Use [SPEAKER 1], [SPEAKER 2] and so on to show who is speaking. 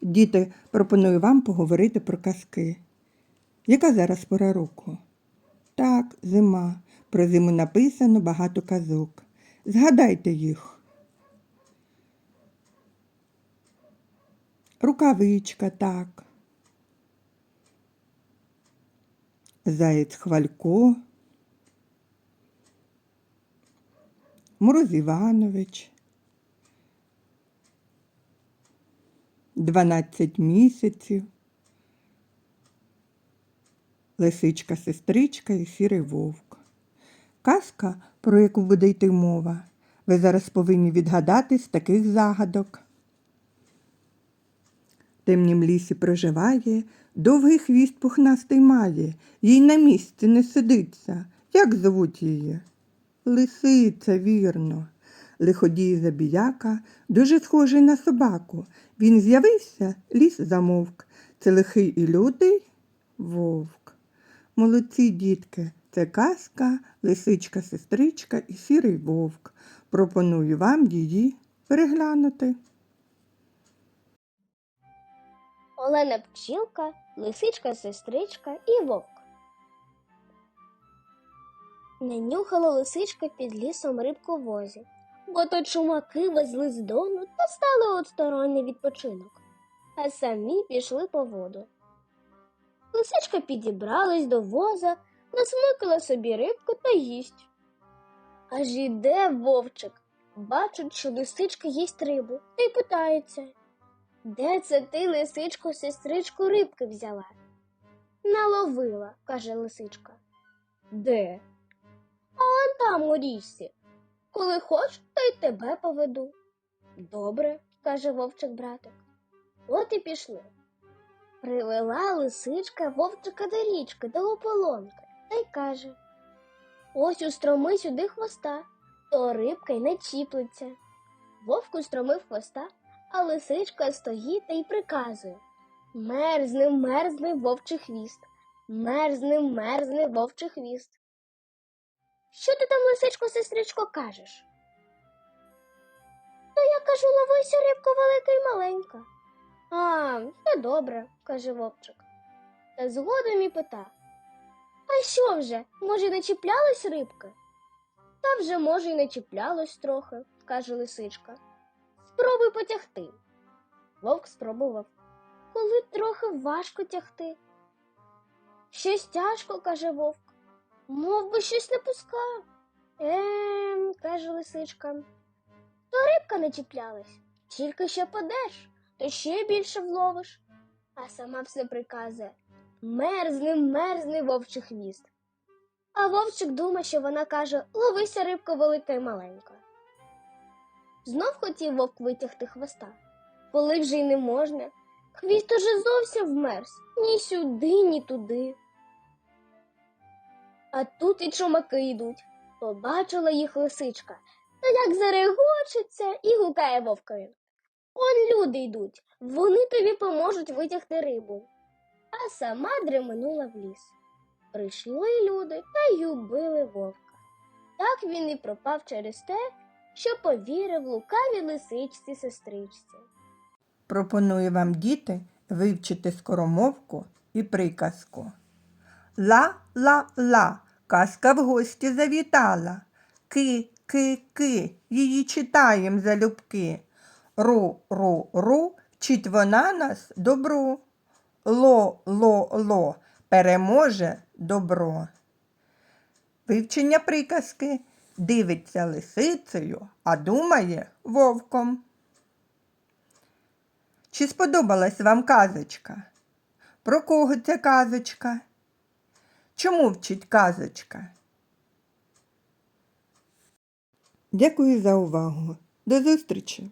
[SPEAKER 1] Діти, пропоную вам поговорити про казки. Яка зараз пора року? Так, зима. Про зиму написано багато казок. Згадайте їх. Рукавичка, так. Заєць Хвалько. Мороз Іванович. Дванадцять місяців. Лисичка, сестричка і сірий вовк. Казка, про яку буде йти мова, ви зараз повинні відгадати з таких загадок. В темнім лісі проживає, довгий хвіст пухнастий має, їй на місці не сидиться. Як звуть її? Лисиця, вірно. Лиходій забіяка, дуже схожий на собаку. Він з'явився, ліс замовк. Це лихий і лютий вовк. Молодці, дітки, це казка, лисичка, сестричка і сірий вовк. Пропоную вам її переглянути.
[SPEAKER 2] Олена пчілка, лисичка, сестричка і вовк. Не нюхала лисичка під лісом рибку возі, бо то чумаки везли з дону та стали одсторонній відпочинок, а самі пішли по воду. Лисичка підібралась до воза, насмикала собі рибку та їсть. Аж іде вовчик, бачить, що лисичка їсть рибу, та й питається. Де це ти, лисичко, сестричку, рибки взяла? Наловила, каже лисичка. Де? А он там у річці. Коли хоч, то й тебе поведу. Добре, каже вовчик братик. От і пішли. Привела лисичка вовчика до річки, до ополонки, та й каже Ось устроми сюди хвоста, то рибка й не чіплеться. Вовк устромив хвоста, а лисичка стоїть та й приказує Мерзне, мерзне вовчий хвіст, мерзне, мерзне вовчий хвіст. Що ти там, лисичко, сестричко, кажеш? Та я кажу, ловися рибка велика й маленька. А, все добре, каже вовчик. Та згодом і пита. А що вже, може, не чіплялась рибка? Та вже, може, й не чіплялось трохи, каже лисичка. Спробуй потягти. Вовк спробував. Коли трохи важко тягти. Щось тяжко, каже вовк. Мов би щось не пускав. Ем, каже лисичка. То рибка не чіплялась, тільки ще подеш, то ще більше вловиш. А сама все приказує мерзне, мерзне вовчий хвіст. А вовчик думає, що вона каже ловися рибка велика й маленька. Знов хотів вовк витягти хвоста. Коли вже й не можна, хвіст уже зовсім вмерз ні сюди, ні туди. А тут і чумаки йдуть. Побачила їх лисичка, та як зарегочеться і гукає вовкою. Он люди йдуть, вони тобі поможуть витягти рибу. А сама дременула в ліс. Прийшли люди та й убили вовка. Так він і пропав через те, що повірив лукавій лисичці сестричці.
[SPEAKER 1] Пропоную вам, діти, вивчити скоромовку і приказку. Ла-ла-ла, казка в гості завітала. Ки-ки-ки, її читаєм залюбки. Ру-ру-ру, вчить вона нас добру. Ло-ло-ло, переможе добро. Вивчення приказки дивиться лисицею, а думає вовком. Чи сподобалась вам казочка? Про кого ця казочка? Чому вчить казочка? Дякую за увагу. До зустрічі!